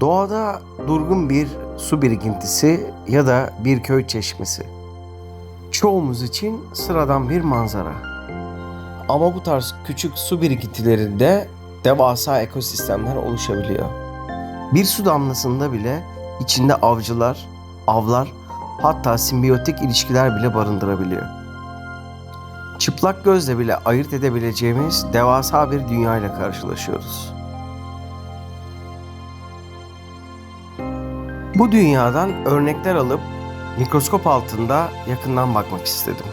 Doğada durgun bir su birikintisi ya da bir köy çeşmesi. Çoğumuz için sıradan bir manzara. Ama bu tarz küçük su birikintilerinde devasa ekosistemler oluşabiliyor. Bir su damlasında bile içinde avcılar, avlar, hatta simbiyotik ilişkiler bile barındırabiliyor. Çıplak gözle bile ayırt edebileceğimiz devasa bir dünya ile karşılaşıyoruz. Bu dünyadan örnekler alıp mikroskop altında yakından bakmak istedim.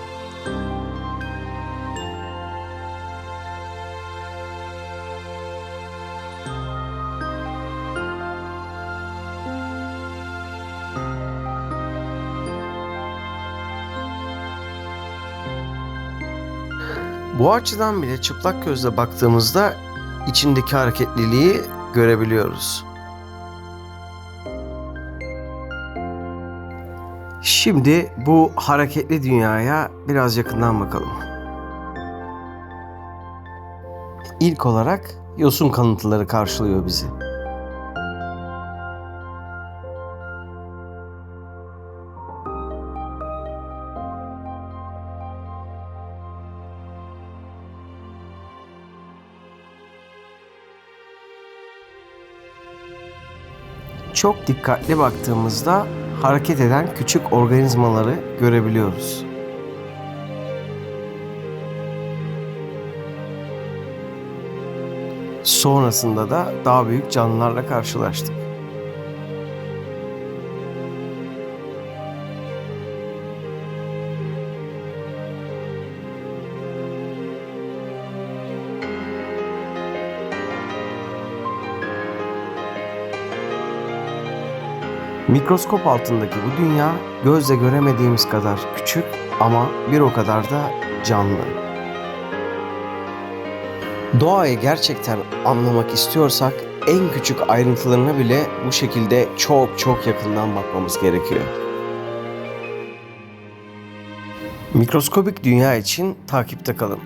Bu açıdan bile çıplak gözle baktığımızda içindeki hareketliliği görebiliyoruz. Şimdi bu hareketli dünyaya biraz yakından bakalım. İlk olarak yosun kanıtları karşılıyor bizi. Çok dikkatli baktığımızda hareket eden küçük organizmaları görebiliyoruz. Sonrasında da daha büyük canlılarla karşılaştık. Mikroskop altındaki bu dünya gözle göremediğimiz kadar küçük ama bir o kadar da canlı. Doğayı gerçekten anlamak istiyorsak en küçük ayrıntılarına bile bu şekilde çok çok yakından bakmamız gerekiyor. Mikroskobik dünya için takipte kalın.